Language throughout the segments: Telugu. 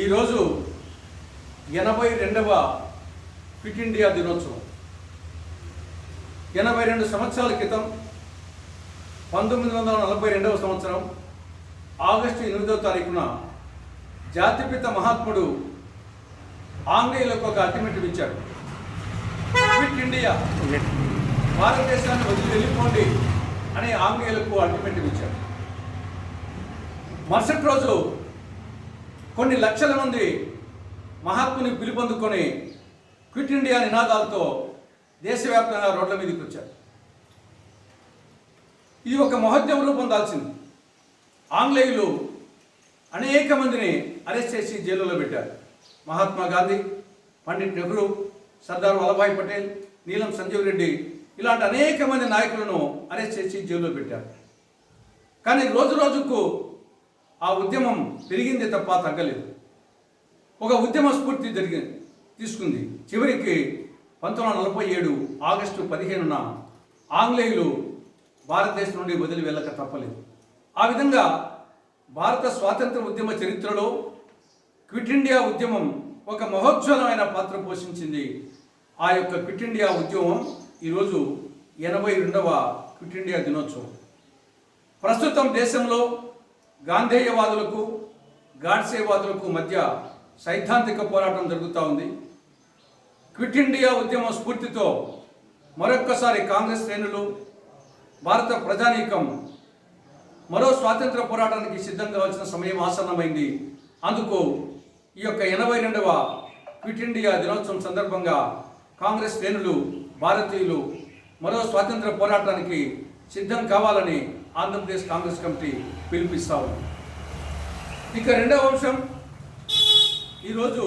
ఈరోజు ఎనభై రెండవ ఫిట్ ఇండియా దినోత్సవం. ఎనభై రెండు సంవత్సరాల క్రితం పంతొమ్మిది వందల నలభై రెండవ సంవత్సరం ఆగస్టు ఎనిమిదవ తారీఖున జాతిపిత మహాత్ముడు ఆంగ్లేయులకు ఒక అల్టిమేటం ఇచ్చాడు. ఫిట్ ఇండియా భారతదేశాన్ని వదిలి వెళ్ళిపోండి అని ఆంగ్లేయులకు అల్టిమేటం ఇచ్చాడు. మరుసటి రోజు కొన్ని లక్షల మంది మహాత్ముని పిలుపొందుకొని క్విట్ ఇండియా నినాదాలతో దేశవ్యాప్తంగా రోడ్ల మీదకి వచ్చారు. ఇది ఒక మహోద్యమ రూపం దాల్చింది. ఆంగ్లేయులు అనేక మందిని అరెస్ట్ చేసి జైలులో పెట్టారు. మహాత్మా గాంధీ పండిట్ నెహ్రూ సర్దార్ వల్లభాయ్ పటేల్ నీలం సంజీవ్ రెడ్డి ఇలాంటి అనేక మంది నాయకులను అరెస్ట్ చేసి జైల్లో పెట్టారు. కానీ రోజు రోజుకు ఆ ఉద్యమం పెరిగింది తప్ప తగ్గలేదు. ఒక ఉద్యమ స్ఫూర్తి జరిగి తీసుకుంది. చివరికి పంతొమ్మిది వందల నలభై ఏడు ఆగస్టు పదిహేనున ఆంగ్లేయులు భారతదేశం నుండి వదిలి వెళ్ళక తప్పలేదు. ఆ విధంగా భారత స్వాతంత్ర ఉద్యమ చరిత్రలో క్విట్ ఇండియా ఉద్యమం ఒక మహోజ్వలమైన పాత్ర పోషించింది. ఆ యొక్క క్విట్ ఇండియా ఉద్యమం ఈరోజు ఎనభై రెండవ క్విట్ ఇండియా దినోత్సవం. ప్రస్తుతం దేశంలో గాంధేయవాదులకు గాడ్సేవాదులకు మధ్య సైద్ధాంతిక పోరాటం జరుగుతూ ఉంది. క్విట్ ఇండియా ఉద్యమ స్ఫూర్తితో మరొక్కసారి కాంగ్రెస్ శ్రేణులు భారత ప్రజానీకం మరో స్వాతంత్ర పోరాటానికి సిద్ధం కావాల్సిన సమయం ఆసన్నమైంది. అందుకు ఈ యొక్క ఎనభై రెండవ క్విట్ ఇండియా దినోత్సవం సందర్భంగా కాంగ్రెస్ శ్రేణులు భారతీయులు మరో స్వాతంత్ర పోరాటానికి సిద్ధం కావాలని ఆంధ్రప్రదేశ్ కాంగ్రెస్ కమిటీ పిలిపిస్తా ఉంది. ఇక రెండవ అంశం ఈరోజు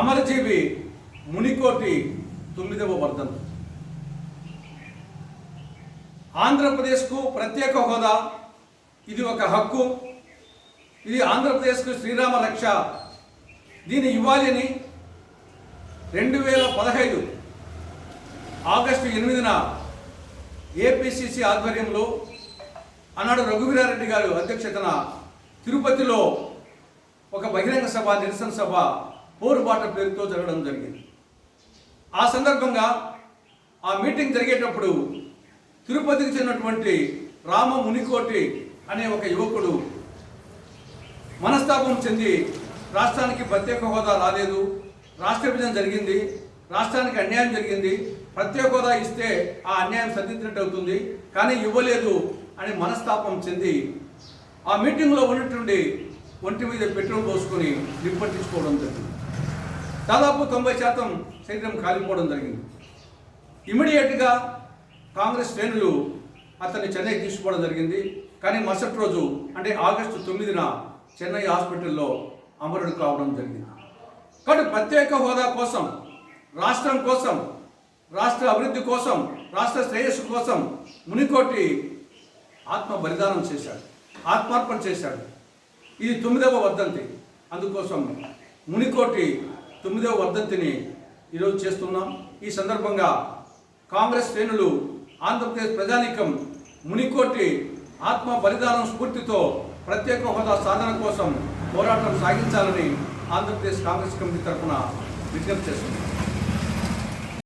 అమరజీవి మునికోటి తొమ్మిదవ వర్ధంతి ఆంధ్రప్రదేశ్కు ప్రత్యేక హోదా ఇది ఒక హక్కు. ఇది ఆంధ్రప్రదేశ్కు శ్రీరామ రక్ష. దీన్ని ఇవ్వాలి అని రెండు వేల పదహైదు ఆగస్టు ఎనిమిదిన ఏపీసీసీ ఆధ్వర్యంలో ఆనాడు రఘువీరారెడ్డి గారు అధ్యక్షతన తిరుపతిలో ఒక బహిరంగ సభ నిరసన సభ పోరుబాట పేరుతో జరగడం జరిగింది. ఆ సందర్భంగా ఆ మీటింగ్ జరిగేటప్పుడు తిరుపతికి చెందినటువంటి రామ మునికోటి అనే ఒక యువకుడు మనస్తాపం చెంది రాష్ట్రానికి ప్రత్యేక హోదా రాలేదు. రాష్ట్ర విభజన జరిగింది. రాష్ట్రానికి అన్యాయం జరిగింది. ప్రత్యేక హోదా ఇస్తే ఆ అన్యాయం సరిదిద్దినట్టు అవుతుంది. కానీ ఇవ్వలేదు అని మనస్తాపం చెంది ఆ మీటింగ్లో ఉన్నట్టుండి ఒంటి మీద పెట్రోల్ పోసుకొని నిప్పట్టించుకోవడం జరిగింది. దాదాపు తొంభై శాతం శరీరం కాలిపోవడం జరిగింది. ఇమీడియట్గా కాంగ్రెస్ శ్రేణులు అతన్ని చెన్నై తీసుకుపోవడం జరిగింది. కానీ మరుసటి రోజు అంటే ఆగస్టు తొమ్మిదిన చెన్నై హాస్పిటల్లో అమరుడు కావడం జరిగింది. కాబట్టి ప్రత్యేక హోదా కోసం రాష్ట్రం కోసం రాష్ట్ర అభివృద్ధి కోసం రాష్ట్ర శ్రేయస్సు కోసం మునికోటి ఆత్మ బలిదానం చేశాడు ఆత్మార్పణ చేశాడు. ఇది తొమ్మిదవ వర్ధంతి. అందుకోసం మునికోటి తొమ్మిదవ వర్ధంతిని ఈరోజు చేస్తున్నాం. ఈ సందర్భంగా కాంగ్రెస్ శ్రేణులు ఆంధ్రప్రదేశ్ ప్రజానీకం మునికోటి ఆత్మ బలిదానం స్ఫూర్తితో ప్రత్యేక హోదా సాధన కోసం పోరాటం సాగించాలని ఆంధ్రప్రదేశ్ కాంగ్రెస్ కమిటీ తరఫున విజ్ఞప్తి చేస్తున్నాం.